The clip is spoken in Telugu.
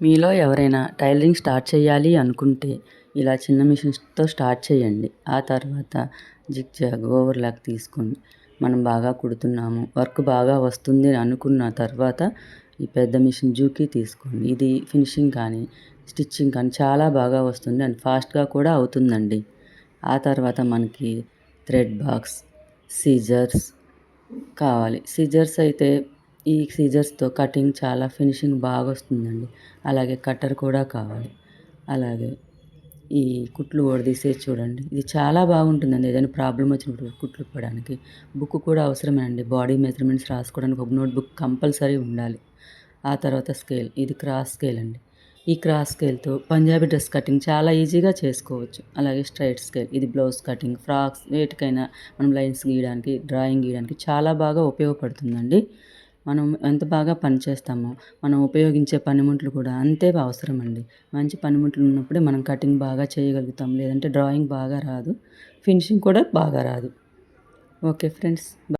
మీలో ఎవరైనా టైలరింగ్ స్టార్ట్ చేయాలి అనుకుంటే ఇలా చిన్న మిషన్స్తో స్టార్ట్ చేయండి. ఆ తర్వాత జిగ్జాగ్ ఓవర్లాక్ తీసుకోండి. మనం బాగా కుడుతున్నాము వర్క్ బాగా వస్తుంది అనుకున్న తర్వాత ఈ పెద్ద మిషన్ జూకి తీసుకోండి. ఇది ఫినిషింగ్ కానీ స్టిచ్చింగ్ కానీ చాలా బాగా వస్తుంది అండ్ ఫాస్ట్గా కూడా అవుతుందండి. ఆ తర్వాత మనకి థ్రెడ్ బాక్స్ సీజర్స్ కావాలి. సీజర్స్ అయితే ఈ సీజర్స్తో కటింగ్ చాలా ఫినిషింగ్ బాగా వస్తుందండి అలాగే కట్టర్ కూడా కావాలి. అలాగే ఈ కుట్లు ఓడదీసేది చూడండి. ఇది చాలా బాగుంటుందండి. ఏదైనా ప్రాబ్లం వచ్చినప్పుడు కుట్లు ఇప్పడానికి బుక్ కూడా అవసరమే అండి. బాడీ మెజర్మెంట్స్ రాసుకోవడానికి ఒక నోట్ బుక్ కంపల్సరీ ఉండాలి. ఆ తర్వాత స్కేల్. ఇది క్రాస్ స్కేల్ అండి. ఈ క్రాస్ స్కేల్తో పంజాబీ డ్రెస్ కటింగ్ చాలా ఈజీగా చేసుకోవచ్చు. అలాగే స్ట్రైట్ స్కేల్. ఇది బ్లౌజ్ కటింగ్ ఫ్రాక్స్ వేటికైనా మనం లైన్స్ గీయడానికి డ్రాయింగ్ గీయడానికి చాలా బాగా ఉపయోగపడుతుందండి. మనం ఎంత బాగా పనిచేస్తామో మనం ఉపయోగించే పనిముట్లు కూడా అంతే అవసరం అండి మంచి పనిముట్లు ఉన్నప్పుడే మనం కటింగ్ బాగా చేయగలుగుతాం లేదంటే డ్రాయింగ్ బాగా రాదు ఫినిషింగ్ కూడా బాగా రాదు. Okay friends